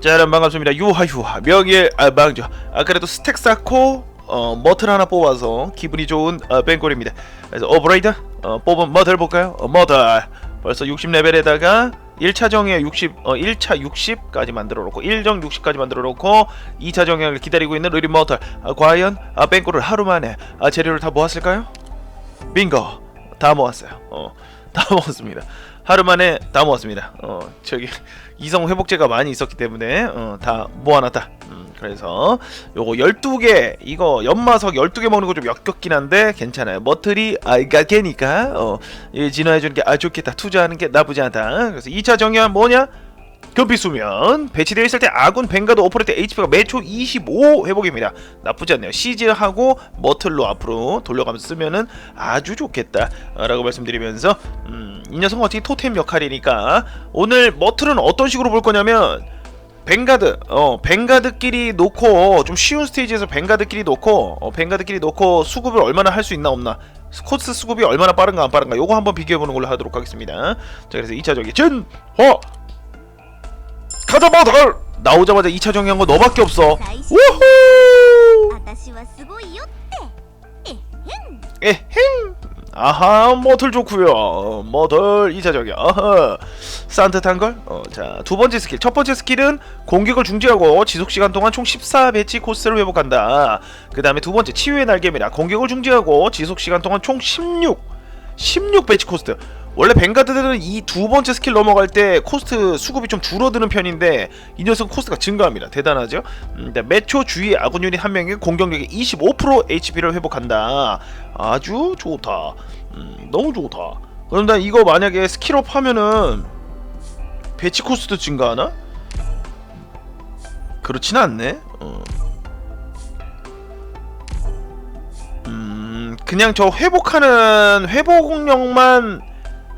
자 여러분 반갑습니다. 유하 유하. 명예 아 망조 아 그래도 스택 쌓고 어 머틀 하나 뽑아서 기분이 좋은 어, 뱅골입니다. 그래서 오브레이드 어 뽑은 머틀 볼까요? 어, 머틀 벌써 60레벨에다가 1차 정예 60, 어 1차 60까지 만들어 놓고 1정 60까지 만들어 놓고 2차 정예를 기다리고 있는 르리 머틀 아, 과연 아 뱅골을 하루 만에 아 재료를 다 모았을까요? 빙고. 다 모았어요. 어 다 모았습니다 하루 만에 다 모았습니다 어 저기 이성 회복제가 많이 있었기 때문에 어, 다 모아놨다. 음, 그래서 요거 12개 이거 연마석 12개 먹는 거 좀 역겹긴 한데 괜찮아요. 머틀이 아이가 개니까 어, 이 진화해 주는 게 아 좋겠다. 투자하는 게 나쁘지 않다. 그래서 2차 정의는 뭐냐? 금빛 수면 배치되어 있을 때 아군 뱅가드 오퍼레이터 HP가 매초 25 회복입니다. 나쁘지 않네요. 시즈하고 머틀로 앞으로 돌려가면서 쓰면은 아주 좋겠다라고 말씀드리면서 음, 이 녀석은 어떻게 토템 역할이니까. 오늘 머틀은 어떤 식으로 볼 거냐면 뱅가드 어 뱅가드끼리 놓고 좀 쉬운 스테이지에서 뱅가드끼리 놓고 어, 벵가드끼리 놓고 수급을 얼마나 할 수 있나 없나. 스코츠 수급이 얼마나 빠른가 안 빠른가. 요거 한번 비교해보는 걸로 하도록 하겠습니다. 자 그래서 2차적인 진화! 가자마자 나오자마자 2차 정리한 거 너밖에 없어. 우후! 에헴! 아하 머틀 좋구요. 2차 저기 아하. 산뜻한 걸? 어, 자 두 번째 스킬. 첫 번째 스킬은 공격을 중지하고 지속시간 동안 총 14배치 코스를 회복한다. 그 다음에 두 번째 치유의 날개입니다. 공격을 중지하고 지속시간 동안 총16 16배치 코스트. 원래 뱅가드들은 이 두 번째 스킬 넘어갈 때 코스트 수급이 좀 줄어드는 편인데 이 녀석은 코스트가 증가합니다. 대단하죠? 음, 매초 주위 아군 유닛 한 명의 공격력의 25% HP를 회복한다. 아주 좋다. 음, 너무 좋다. 나 이거 만약에 스킬업 하면은 배치 코스트 증가하나? 그렇진 않네. 어. 그냥 저 회복하는 회복력만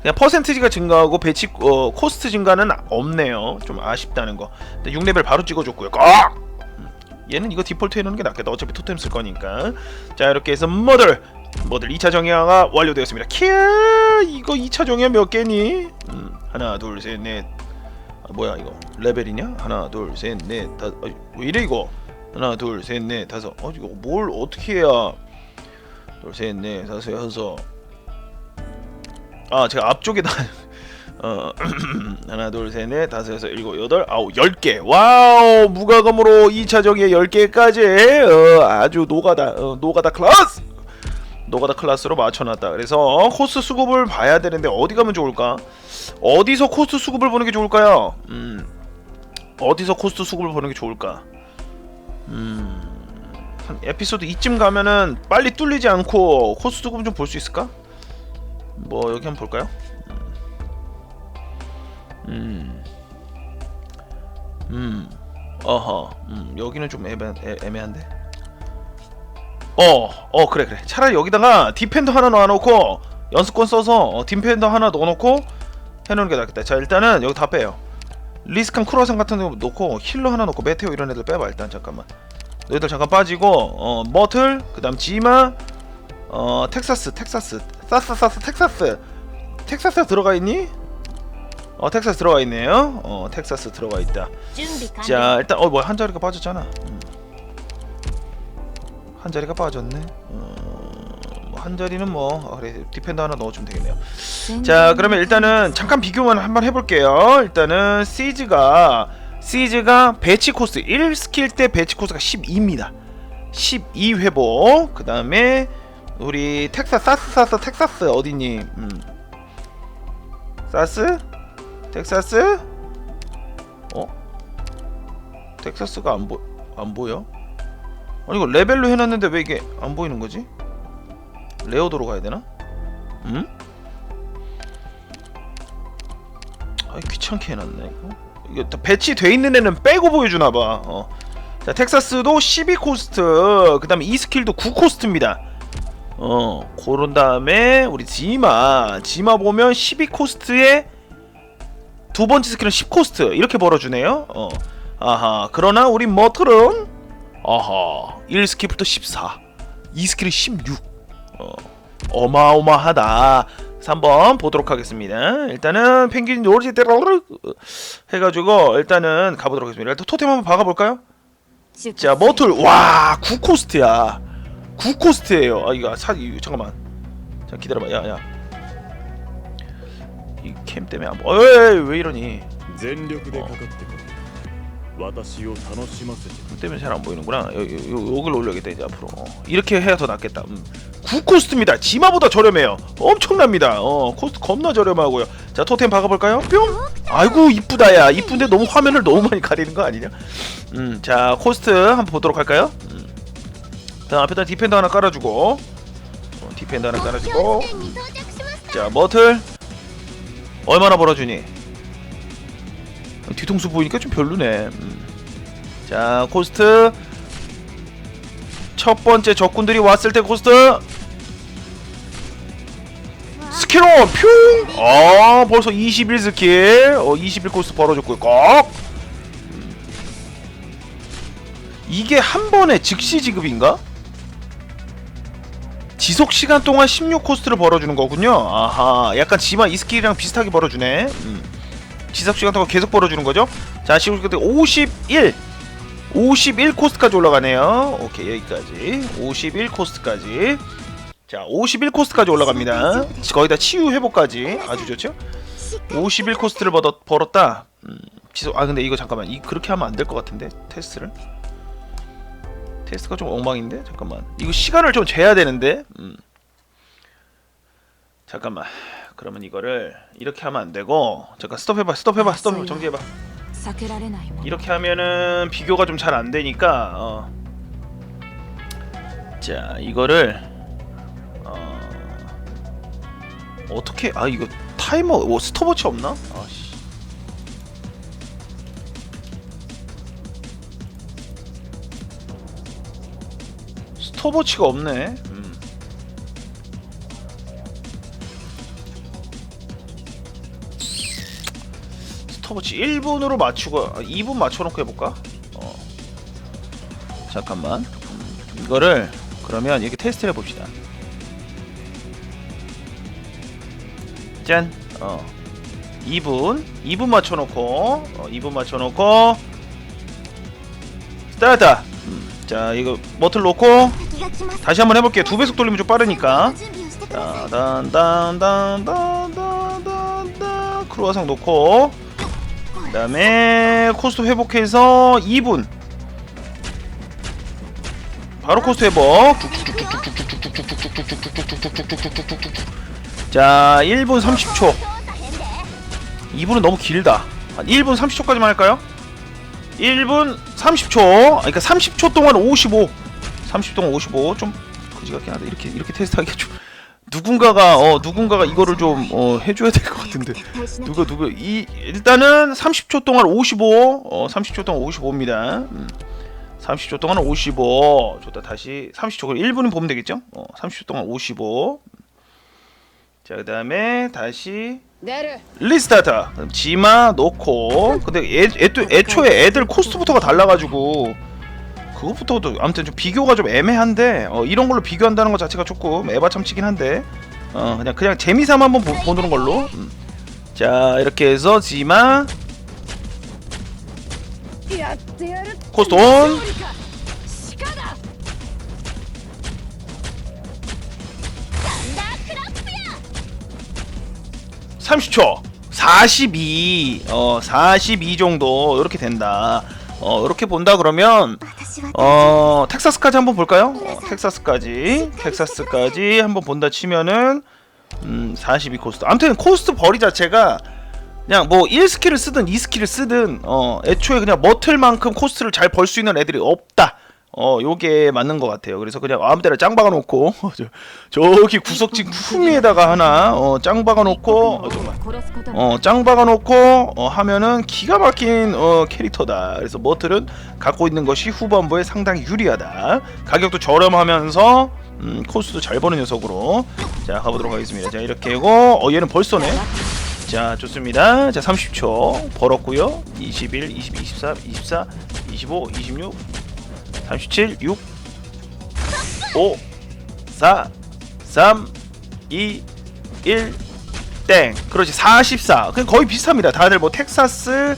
그냥 퍼센티지가 증가하고 배치 어, 코스트 증가는 없네요. 좀 아쉽다는 거. 근데 6레벨 바로 찍어줬고요. 꽉! 음, 얘는 이거 디폴트 해놓는 게 낫겠다. 어차피 토템 쓸 거니까. 자 이렇게 해서 머들 머들 2차 정예가 완료되었습니다. 키 이거 2차 정예 몇 개니? 음, 하나 둘 셋 넷 아, 뭐야 이거 레벨이냐? 하나 둘 셋 넷 다섯 어, 왜 이래 이거? 하나 둘 셋 넷 다섯 어 이거 뭘 어떻게 해야 둘 셋 넷 다섯 여섯 아 제가 앞쪽에다 어 하나 둘 셋 넷 다섯 여섯 일곱 여덟 아홉 열 개. 와우! 무과금으로 2차 정예 10개까지. 어, 아주 노가다 어, 노가다 클래스! 노가다 클래스로 맞춰놨다. 그래서 코스 수급을 봐야 되는데 어디 가면 좋을까? 어디서 코스트 수급을 보는 게 좋을까요? 음. 어디서 코스트 수급을 보는 게 좋을까? 음 한 에피소드 이쯤 가면은 빨리 뚫리지 않고 코스트 수급 좀볼 수 있을까 뭐 여기 한번 볼까요? 음, 음, 어허, 음, 여기는 좀 애매, 애, 애매한데. 어, 어 그래 그래. 차라리 여기다가 디펜더 하나 넣어놓고 연습권 써서 어, 디펜더 하나 넣어놓고 해놓는 게 낫겠다. 자 일단은 여기 다 빼요. 리스칸 크로아상 같은 거 놓고 힐러 하나 놓고 메테오 이런 애들 빼봐 일단 잠깐만. 너희들 잠깐 빠지고 어, 머틀 그다음 지마 어 텍사스 텍사스 사스사스 텍사스 텍사스 들어가 있니? 어 텍사스 들어가 있네요. 어 텍사스 들어가 있다. 자 일단 어 뭐야 한 자리가 빠졌잖아. 음. 한 자리가 빠졌네. 어, 뭐한 자리는 뭐 아, 그래 디펜더 하나 넣어주면 되겠네요. 자 그러면 일단은 잠깐 비교만 한번 해볼게요. 일단은 시즈가 시즈가 배치 코스 1스킬 때 배치 코스가 12입니다. 12 회복. 그 다음에 우리 텍사스 사스 사스 텍사스 어디니? 음. 사스? 텍사스? 어? 텍사스가 안 보 안 보여? 아니 이거 레벨로 해놨는데 왜 이게 안 보이는 거지? 레어도로 가야 되나? 음? 아 귀찮게 해놨네 이거 배치돼 있는 애는 빼고 보여주나 봐 어. 자 텍사스도 12 코스트 그 다음에 이 스킬도 9 코스트입니다 어, 고른 다음에 우리 지마, 지마 보면 12 코스트에 두 번째 스킬은 10 코스트 이렇게 벌어주네요. 어, 아하. 그러나 우리 머틀은 아하 1 스킬부터 14, 2 스킬은 16. 어, 어마어마하다. 한번 보도록 하겠습니다. 일단은 펭귄 요리지 때로 해가지고 일단은 가보도록 하겠습니다. 일단 토템 한번 박아볼까요? 자 머툴 네. 와 9코스트야. 9코스트예요. 아 이거 사 이거, 잠깐만. 자 기다려봐. 야야. 이 캠 때문에 안 보... 에왜 이러니? 어. 캠 때문에 어. 그 잘안 보이는구나. 요, 요, 요, 요걸 올려야겠다 이제 앞으로. 이렇게 해야 더 낫겠다. 음. 9코스트입니다. 지마보다 저렴해요. 엄청납니다. 어, 코스트 겁나 저렴하고요. 자, 토템 박아볼까요? 뿅! 아이고, 이쁘다야. 이쁜데 너무 화면을 너무 많이 가리는 거 아니냐? 음, 자, 코스트 한번 보도록 할까요? 음. 자, 앞에다 디펜더 하나 깔아주고. 어, 디펜더 하나 깔아주고. 자, 머틀. 얼마나 벌어주니? 뒤통수 보이니까 좀 별로네. 음. 자, 코스트. 첫 번째 적군들이 왔을 때 코스트 스킬온 퓨! 아 벌써 21 스킬 어, 21 코스트 벌어줬고요 꼭 음. 이게 한 번에 즉시 지급인가? 지속 시간 동안 16 코스트를 벌어주는 거군요 아하 약간 지마 이 스킬이랑 비슷하게 벌어주네 음. 지속 시간 동안 계속 벌어주는 거죠 자 지금 그때 51 51 코스트까지 올라가네요 오케이 여기까지 51 코스트까지 자, 51 코스트까지 올라갑니다. 거기다 치유 회복까지 아주 좋죠? 51 코스트를 벌었, 벌었다. 음, 지속. 아 근데 이거 잠깐만. 이 그렇게 하면 안 될 것 같은데 테스트를. 테스트가 좀 엉망인데 잠깐만. 이거 시간을 좀 재야 되는데. 음. 잠깐만. 그러면 이거를 이렇게 하면 안 되고 잠깐 스톱해봐. 스톱해봐. 스톱해봐. 정지해봐. 이렇게 하면은 비교가 좀 잘 안 되니까 어. 자 이거를 어. 어떻게 아 이거 타이머 뭐 스톱워치 없나? 아, 스톱워치가 없네. 스톱워치 1분으로 맞추고 2분 맞춰놓고 해볼까? 어. 잠깐만 이거를 그러면 이렇게 테스트를 해봅시다 짠! 어. 2분 2분 맞춰놓고 어, 2분 맞춰놓고 스타트! 음. 자 이거 버튼 놓고 다시 한번 해볼게요 두 배속 돌리면 좀 빠르니까 딴딴딴딴딴딴딴 크루아상 놓고 그 다음에 코스트 회복해서 2분. 바로 코스트 회복. 자 1분 30초. 2분은 너무 길다. 한 1분 30초까지만 할까요? 1분 30초. 그러니까 30초 동안 55 30 동안 55좀 그지 같긴 하다. 이렇게 이렇게 테스트하기가 좀 누군가가 어 누군가가 이거를 좀 어, 해줘야 될 것 같은데. 누가 누가 이 일단은 30초 동안 55 어, 30초 동안 55입니다. 음, 30초 동안 55 좋다. 다시 30초. 그럼 1분은 보면 되겠죠? 어, 30초 동안 55자 그 다음에 다시 리스타트. 그럼 지마 놓고. 근데 애, 애, 애초에 애들 코스트부터가 달라가지고. 그것부터도 아무튼 좀 비교가 좀 애매한데 어, 이런 걸로 비교한다는 것 자체가 조금 에바참치긴 한데 어, 그냥 그냥 재미삼아 한번 보, 보는 걸로. 음. 자 이렇게 해서 지마. 코스톤. 30초. 42 어, 사십이 정도. 이렇게 된다. 어 이렇게 본다 그러면 어 텍사스까지 한번 볼까요? 어, 텍사스까지. 텍사스까지 한번 본다 치면은 음 42 코스트. 아무튼 코스트 벌이 자체가. 그냥 뭐 1스킬을 쓰든 2스킬을 쓰든 어 애초에 그냥 머틀만큼 코스트를 잘 벌 수 있는 애들이 없다 어 요게 맞는 것 같아요. 그래서 그냥 아무 데나 짱 박아놓고 저기 구석진 품위에다가 하나 어, 짱 박아놓고 어, 정말 어짱 박아놓고 어, 하면은 기가 막힌 어, 캐릭터다. 그래서 머틀은 갖고 있는 것이 후반부에 상당히 유리하다. 가격도 저렴하면서 음, 코스도 잘 버는 녀석으로 자 가보도록 하겠습니다. 자 이렇게고 어 얘는 벌써네. 자 좋습니다 자 30초 벌었고요 21 22 23 24 25 26 37, 6, 5, 4, 3, 2, 1 땡. 그렇지 44 그냥 거의 비슷합니다. 다들 뭐 텍사스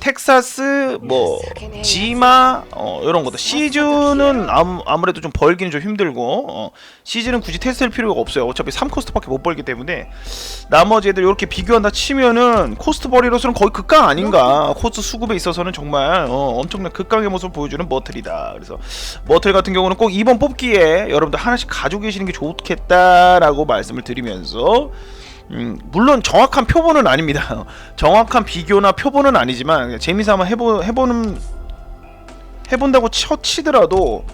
텍사스 뭐 지마 어 이런 것도 시즌은 아무, 아무래도 좀 벌기는 좀 힘들고 어, 시즌은 굳이 테스트할 필요가 없어요. 어차피 3코스트밖에 못 벌기 때문에. 나머지 애들 이렇게 비교한다 치면은 코스트 벌이로서는 거의 극강 아닌가. 코스트 수급에 있어서는 정말 어, 엄청난 극강의 모습을 보여주는 머틀이다. 그래서 머틀 같은 경우는 꼭 이번 뽑기에 여러분들 하나씩 가지고 계시는 게 좋겠다라고 말씀을 드리면서 음, 물론 정확한 표본은 아닙니다. 정확한 비교나 표본은 아니지만 재미삼아 해보 해보는 해본다고 쳐 치더라도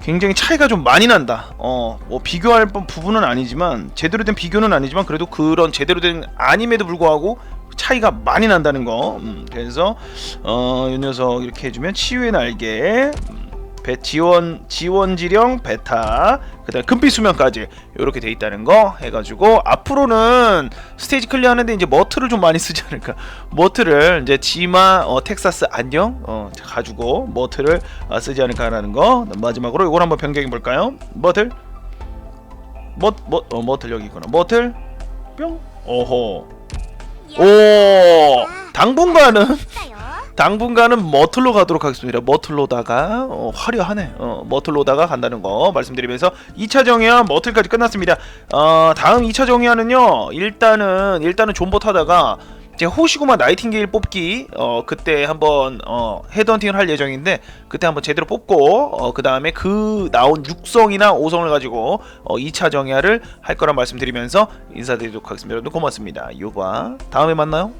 굉장히 차이가 좀 많이 난다. 어, 뭐 비교할 법- 부분은 아니지만 제대로 된 비교는 아니지만 그래도 그런 제대로 된 아님에도 불구하고 차이가 많이 난다는 거. 음, 그래서 어, 이 녀석 이렇게 해주면 치유의 날개. 음, 배 지원 지원 지령 베타 그다음 금빛 수면까지 이렇게 돼 있다는 거 해가지고 앞으로는 스테이지 클리어하는데 이제 머트를 좀 많이 쓰지 않을까? 머트를 이제 지마 어, 텍사스 안녕 어, 가지고 머트를 어, 쓰지 않을까라는 거 마지막으로 이걸 한번 변경해 볼까요? 머틀? 머머 어, 머틀 여기 있구나. 머틀? 뿅. 오호 오. 당분간은. 당분간은 머틀로 가도록 하겠습니다. 머틀로다가 어, 화려하네. 어, 머틀로다가 간다는 거 말씀드리면서 2차 정의와 머틀까지 끝났습니다. 어, 다음 2차 정의화는요. 일단은 일단은 존버 타다가 제가 호시구마 나이팅게일 뽑기 어 그때 한번 어 헤드헌팅을 할 예정인데 그때 한번 제대로 뽑고 어 그 다음에 그 나온 6성이나 5성을 가지고 어 2차 정의화를 할 거란 말씀드리면서 인사드리도록 하겠습니다. 여러분 고맙습니다. 요바 다음에 만나요.